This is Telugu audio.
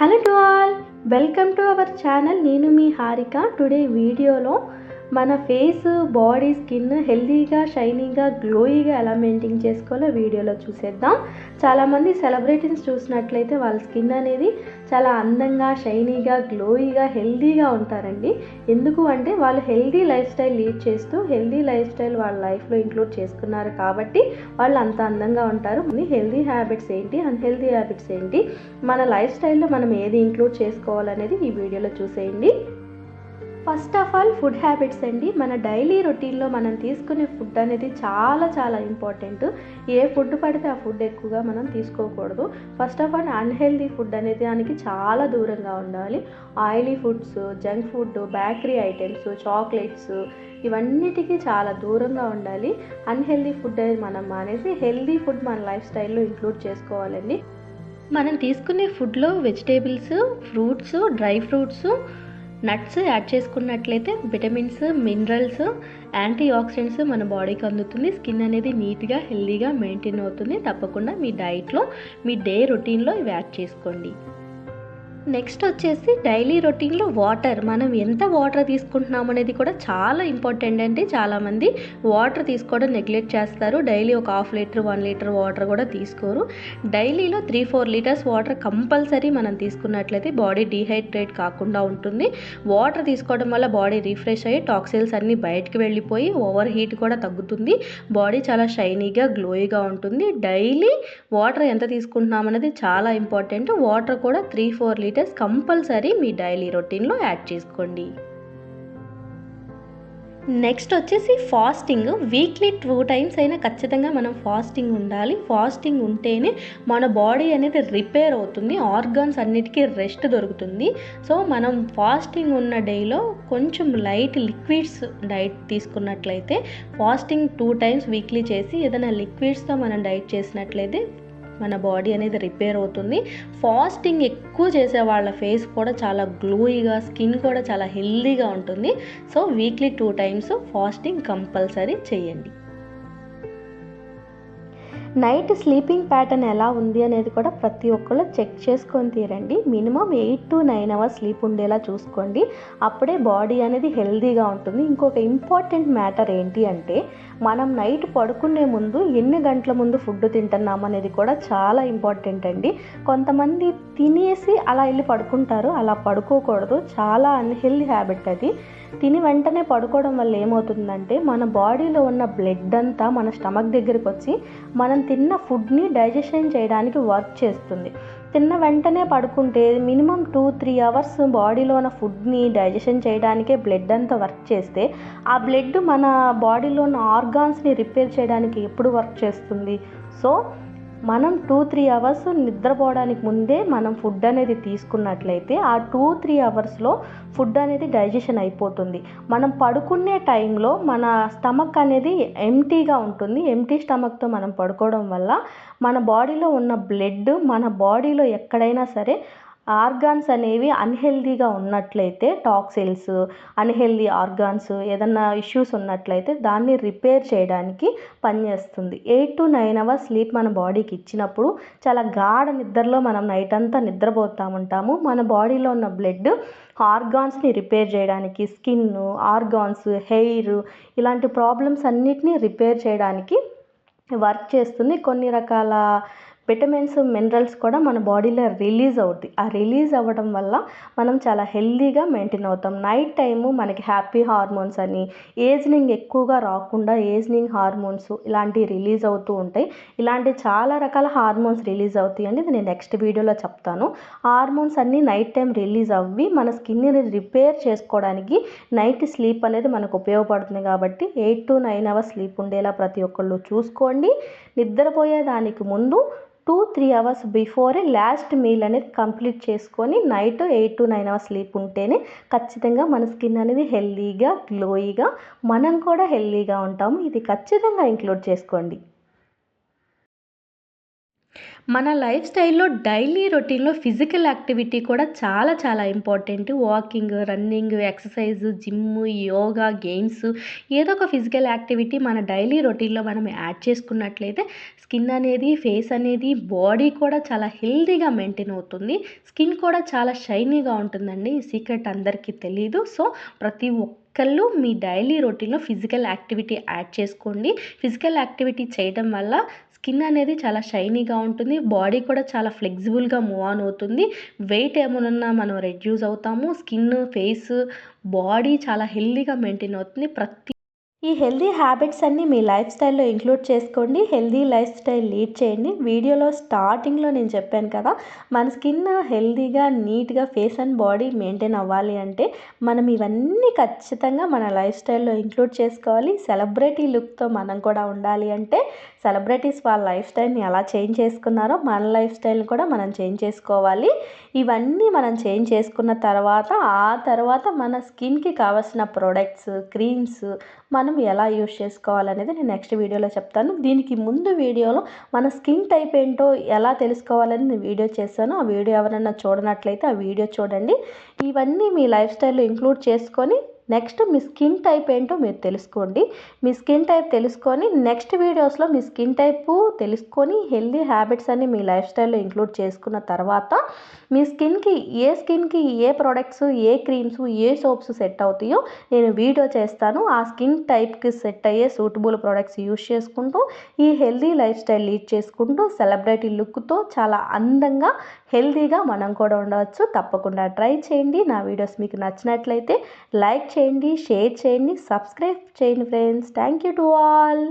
Hello to all welcome to our channel నేను మీ హారిక. టుడే వీడియోలో మన ఫేస్ బాడీ స్కిన్ హెల్దీగా షైనీగా గ్లోయిగా ఎలా మెయింటైన్ చేసుకోవాలో వీడియోలో చూసేద్దాం. చాలామంది సెలబ్రిటీస్ చూసినట్లయితే వాళ్ళ స్కిన్ అనేది చాలా అందంగా షైనీగా గ్లోయిగా హెల్తీగా ఉంటారండి. ఎందుకు అంటే వాళ్ళు హెల్దీ లైఫ్ స్టైల్ లీడ్ చేస్తూ హెల్దీ లైఫ్ స్టైల్ వాళ్ళ లైఫ్లో ఇంక్లూడ్ చేసుకున్నారు కాబట్టి వాళ్ళు అంత అందంగా ఉంటారు. హెల్దీ హ్యాబిట్స్ ఏంటి? అన్హెల్దీ హ్యాబిట్స్ ఏంటి? మన లైఫ్ స్టైల్లో మనం ఏది ఇంక్లూడ్ చేసుకోవాలనేది ఈ వీడియోలో చూసేయండి. First of all food habits అండి. మన డైలీ రొటీన్లో మనం తీసుకునే ఫుడ్ అనేది చాలా చాలా ఇంపార్టెంట్. ఏ ఫుడ్ పడితే ఆ ఫుడ్ ఎక్కువగా మనం తీసుకోకూడదు. First of all unhealthy food అనేది దానికి చాలా దూరంగా ఉండాలి. Oily foods junk food bakery items chocolates ఇవన్నిటికీ చాలా దూరంగా ఉండాలి. అన్హెల్దీ ఫుడ్ అనేది మనం మానేసి హెల్దీ ఫుడ్ మన లైఫ్ స్టైల్లో ఇంక్లూడ్ చేసుకోవాలండి. మనం తీసుకునే ఫుడ్లో vegetables fruits dry fruits nuts add చేసుకున్నట్లయితే విటమిన్స్ మినరల్స్ యాంటీ ఆక్సిడెంట్స్ మన బాడీకి అందుతుంది. స్కిన్ అనేది నీట్గా హెల్దీగా మెయింటైన్ అవుతుంది. తప్పకుండా మీ డైట్లో మీ డే రొటీన్లో ఇవి యాడ్ చేసుకోండి. నెక్స్ట్ వచ్చేసి డైలీ రొటీన్లో వాటర్. మనం ఎంత వాటర్ తీసుకుంటున్నాం అనేది కూడా చాలా ఇంపార్టెంట్ అంటే చాలామంది. వాటర్ తీసుకోవడం నెగ్లెక్ట్ చేస్తారు. డైలీ ఒక half litre one litre water కూడా తీసుకోరు. డైలీలో three four litres water compulsory మనం తీసుకున్నట్లయితే బాడీ డీహైడ్రేట్ కాకుండా ఉంటుంది. వాటర్ తీసుకోవడం వల్ల బాడీ రిఫ్రెష్ అయ్యి టాక్సిల్స్ అన్నీ బయటకు వెళ్ళిపోయి ఓవర్ హీట్ కూడా తగ్గుతుంది. బాడీ చాలా షైనీగా గ్లోయిగా ఉంటుంది. డైలీ వాటర్ ఎంత తీసుకుంటున్నాం అనేది చాలా ఇంపార్టెంట్. వాటర్ కూడా త్రీ ఫోర్ లీటర్స్ కంపల్సరీ మీ డైలీ రొటీన్లో యాడ్ చేసుకోండి. నెక్స్ట్ వచ్చేసి ఫాస్టింగ్. వీక్లీ టూ టైమ్స్ అయినా ఖచ్చితంగా మనం ఫాస్టింగ్ ఉండాలి. ఫాస్టింగ్ ఉంటేనే మన బాడీ అనేది రిపేర్ అవుతుంది. ఆర్గాన్స్ అన్నిటికీ రెస్ట్ దొరుకుతుంది. సో మనం ఫాస్టింగ్ ఉన్న డేలో కొంచెం లైట్ లిక్విడ్స్ డైట్ తీసుకున్నట్లయితే ఫాస్టింగ్ టూ టైమ్స్ వీక్లీ చేసి ఏదైనా లిక్విడ్స్తో మనం డైట్ చేసినట్లయితే మన బాడీ అనేది రిపేర్ అవుతుంది. ఫాస్టింగ్ ఎక్కువ చేసే వాళ్ళ ఫేస్ కూడా చాలా గ్లోయిగా స్కిన్ కూడా చాలా హెల్దీగా ఉంటుంది. So weekly two times fasting compulsory చేయండి. నైట్ స్లీపింగ్ ప్యాటర్న్ ఎలా ఉంది అనేది కూడా ప్రతి ఒక్కరు చెక్ చేసుకొని తీరండి. Minimum eight to nine hours sleep ఉండేలా చూసుకోండి. అప్పుడే బాడీ అనేది హెల్దీగా ఉంటుంది. ఇంకొక ఇంపార్టెంట్ మ్యాటర్ ఏంటి అంటే మనం నైట్ పడుకునే ముందు ఎన్ని గంటల ముందు ఫుడ్ తింటున్నాం అనేది కూడా చాలా ఇంపార్టెంట్ అండి. కొంతమంది తినేసి అలా వెళ్ళి పడుకుంటారు. అలా పడుకోకూడదు. చాలా అన్హెల్దీ హ్యాబిట్ అది. తిని వెంటనే పడుకోవడం వల్ల ఏమవుతుందంటే మన బాడీలో ఉన్న బ్లడ్ అంతా మన స్టమక్ దగ్గరికి వచ్చి మనం తిన్న ఫుడ్ని డైజెషన్ చేయడానికి వర్క్ చేస్తుంది. తిన్న వెంటనే పడుకుంటే మినిమం టూ త్రీ అవర్స్ బాడీలో ఉన్న ఫుడ్ని డైజెషన్ చేయడానికే బ్లడ్ అంతా వర్క్ చేస్తే ఆ బ్లడ్ మన బాడీలో ఉన్న ఆర్గాన్స్ని రిపేర్ చేయడానికి ఎప్పుడు వర్క్ చేస్తుంది? సో మనం టూ త్రీ అవర్స్ నిద్రపోవడానికి ముందే మనం ఫుడ్ అనేది తీసుకున్నట్లయితే ఆ టూ త్రీ అవర్స్లో ఫుడ్ అనేది డైజెషన్ అయిపోతుంది. మనం పడుకునే టైంలో మన స్టమక్ అనేది ఎంటీగా ఉంటుంది. ఎంటీ స్టమక్తో మనం పడుకోవడం వల్ల మన బాడీలో ఉన్న బ్లడ్ మన బాడీలో ఎక్కడైనా సరే ఆర్గాన్స్ అనేవి అన్హెల్దీగా ఉన్నట్లయితే టాక్సిల్స్ అన్హెల్దీ ఆర్గాన్స్ ఏదన్నా ఇష్యూస్ ఉన్నట్లయితే దాన్ని రిపేర్ చేయడానికి పనిచేస్తుంది. Eight to nine hours sleep మన బాడీకి ఇచ్చినప్పుడు చాలా గాఢ నిద్రలో మనం నైట్ అంతా నిద్రపోతూ ఉంటాము మన బాడీలో ఉన్న బ్లడ్ ఆర్గాన్స్ని రిపేర్ చేయడానికి స్కిన్ ఆర్గాన్స్ హెయిర్ ఇలాంటి ప్రాబ్లమ్స్ అన్నిటినీ రిపేర్ చేయడానికి వర్క్ చేస్తుంది. కొన్ని రకాల విటమిన్స్ మినరల్స్ కూడా మన బాడీలో రిలీజ్ అవుతుంది ఆ రిలీజ్ అవ్వడం వల్ల మనం చాలా హెల్దీగా మెయింటైన్ అవుతాం. నైట్ టైము మనకి హ్యాపీ హార్మోన్స్ అని ఏజ్నింగ్ ఎక్కువగా రాకుండా ఏజ్నింగ్ హార్మోన్స్ ఇలాంటివి రిలీజ్ అవుతూ ఉంటాయి. ఇలాంటి చాలా రకాల హార్మోన్స్ రిలీజ్ అవుతాయి అండి నేను నెక్స్ట్ వీడియోలో చెప్తాను. హార్మోన్స్ అన్నీ నైట్ టైం రిలీజ్ అవ్వి మన స్కిన్ని రిపేర్ చేసుకోవడానికి నైట్ స్లీప్ అనేది మనకు ఉపయోగపడుతుంది కాబట్టి eight to nine hours sleep ఉండేలా ప్రతి ఒక్కళ్ళు చూసుకోండి. నిద్రపోయేదానికి ముందు టూ త్రీ అవర్స్ బిఫోరే లాస్ట్ మీల్ అనేది కంప్లీట్ చేసుకొని night eight to nine hours sleep ఉంటేనే ఖచ్చితంగా మన స్కిన్ అనేది హెల్దీగా గ్లోయిగా మనం కూడా హెల్దీగా ఉంటాము. ఇది ఖచ్చితంగా ఇంక్లూడ్ చేసుకోండి. మన లైఫ్ స్టైల్లో డైలీ రొటీన్లో ఫిజికల్ యాక్టివిటీ కూడా చాలా చాలా important. Walking running exercise gym yoga games ఏదో ఒక ఫిజికల్ యాక్టివిటీ మన డైలీ రొటీన్లో మనం యాడ్ చేసుకున్నట్లయితే స్కిన్ అనేది ఫేస్ అనేది బాడీ కూడా చాలా హెల్దీగా మెయింటైన్ అవుతుంది. స్కిన్ కూడా చాలా షైనీగా ఉంటుందండి. ఈ సీక్రెట్ అందరికీ తెలీదు. సో ప్రతి ఒక్కళ్ళు మీ డైలీ రొటీన్లో ఫిజికల్ యాక్టివిటీ యాడ్ చేసుకోండి. ఫిజికల్ యాక్టివిటీ చేయడం వల్ల స్కిన్ అనేది చాలా షైనీగా ఉంటుంది. బాడీ కూడా చాలా ఫ్లెక్సిబుల్గా మూవ్ ఆన్ అవుతుంది. వెయిట్ ఏమైనా మనం రెడ్యూస్ అవుతాము. స్కిన్ ఫేస్ బాడీ చాలా హెల్దీగా మెయింటైన్ అవుతుంది. ప్రతి ఈ హెల్దీ హ్యాబిట్స్ అన్నీ మీ లైఫ్ స్టైల్లో ఇంక్లూడ్ చేసుకోండి. హెల్దీ లైఫ్ స్టైల్ లీడ్ చేయండి. వీడియోలో స్టార్టింగ్లో నేను చెప్పాను కదా మన స్కిన్ హెల్దీగా నీట్గా ఫేస్ అండ్ బాడీ మెయింటైన్ అవ్వాలి అంటే మనం ఇవన్నీ ఖచ్చితంగా మన లైఫ్ స్టైల్లో ఇంక్లూడ్ చేసుకోవాలి. సెలబ్రిటీ లుక్తో మనం కూడా ఉండాలి అంటే సెలబ్రిటీస్ వాళ్ళ లైఫ్ స్టైల్ని ఎలా చేంజ్ చేసుకున్నారో మన లైఫ్ స్టైల్ని కూడా మనం చేంజ్ చేసుకోవాలి. ఇవన్నీ మనం చేంజ్ చేసుకున్న తర్వాత ఆ తర్వాత మన స్కిన్కి కావాల్సిన ప్రోడక్ట్స్ క్రీమ్స్ మన మనం ఎలా యూస్ చేసుకోవాలనేది నేను నెక్స్ట్ వీడియోలో చెప్తాను. దీనికి ముందు వీడియోలో మన స్కిన్ టైప్ ఏంటో ఎలా తెలుసుకోవాలని నేను వీడియో చేశాను. ఆ వీడియో ఎవరైనా చూడనట్లయితే ఆ వీడియో చూడండి. ఇవన్నీ మీ లైఫ్ స్టైల్లో ఇంక్లూడ్ చేసుకొని నెక్స్ట్ మీ స్కిన్ టైప్ ఏంటో మీరు తెలుసుకోండి. మీ స్కిన్ టైప్ తెలుసుకొని నెక్స్ట్ వీడియోస్లో మీ స్కిన్ టైపు తెలుసుకొని హెల్దీ హ్యాబిట్స్ అన్ని మీ లైఫ్ స్టైల్లో ఇంక్లూడ్ చేసుకున్న తర్వాత మీ స్కిన్కి ఏ స్కిన్కి ఏ ప్రోడక్ట్స్ ఏ క్రీమ్స్ ఏ సోప్స్ సెట్ అవుతాయో నేను వీడియో చేస్తాను. ఆ స్కిన్ టైప్కి సెట్ అయ్యే సూటబుల్ ప్రోడక్ట్స్ యూస్ చేసుకుంటూ ఈ హెల్దీ లైఫ్ స్టైల్ లీడ్ చేసుకుంటూ సెలబ్రిటీ లుక్తో చాలా అందంగా హెల్దీగా మనం కూడా ఉండవచ్చు. తప్పకుండా ట్రై చేయండి. నా వీడియోస్ మీకు నచ్చినట్లయితే లైక్ చేయండి షేర్ చేయండి సబ్స్క్రైబ్ చేయండి friends. Thank you to all